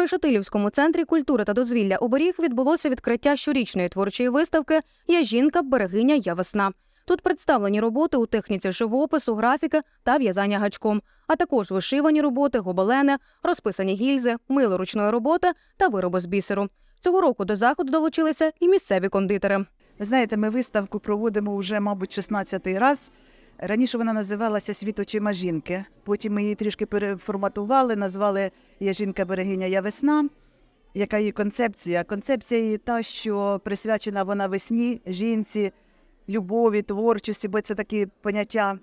Решетилівському центрі культури та дозвілля оберіг відбулося відкриття щорічної творчої виставки Я жінка, берегиня, я весна. Тут представлені роботи у техніці живопису, графіки та в'язання гачком, а також вишивані роботи, гобелени, розписані гільзи, мило ручної роботи та вироби з бісеру. Цього року до заходу долучилися і місцеві кондитери. Ви знаєте, ми виставку проводимо вже, мабуть, 16-й раз. Раніше вона називалася Світ очима жінки. Потім ми її трішки переформатували, назвали Я жінка берегиня, я весна. Яка її концепція? Концепція її та, що присвячена вона весні, жінці, любові, творчості, бо це такі поняття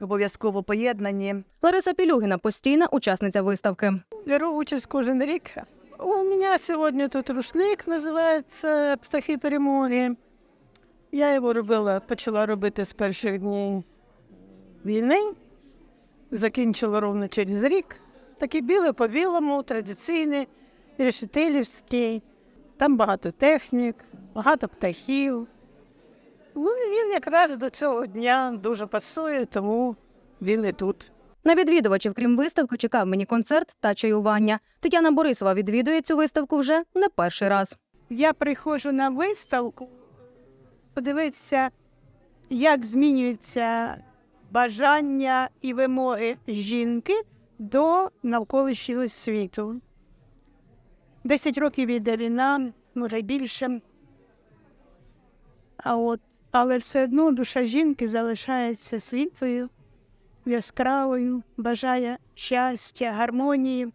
обов'язково поєднані. Лариса Пілюгіна постійна учасниця виставки. Беру участь кожен рік. У меня сегодня тут рушник називається Птахи перемоги. Я його робила, почала робити з перших днів війни. Закінчила ровно через рік. Такий білий по білому, традиційний, решетилівський. Там багато технік, багато птахів. Ну, він якраз до цього дня дуже пасує, тому він і тут. На відвідувачів, крім виставки, чекав міні-концерт та чаювання. Тетяна Борисова відвідує цю виставку вже не перший раз. я приходжу на виставку подивитися, як змінюються бажання і вимоги жінки до навколишнього світу. Десять років іде війна, може й більше. А от, але все одно душа жінки залишається світлою, яскравою, бажає щастя, гармонії,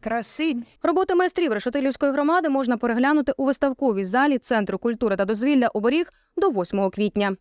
краси. Роботи майстрів Решетилівської громади можна переглянути у виставковій залі Центру культури та дозвілля оберіг до 8 квітня.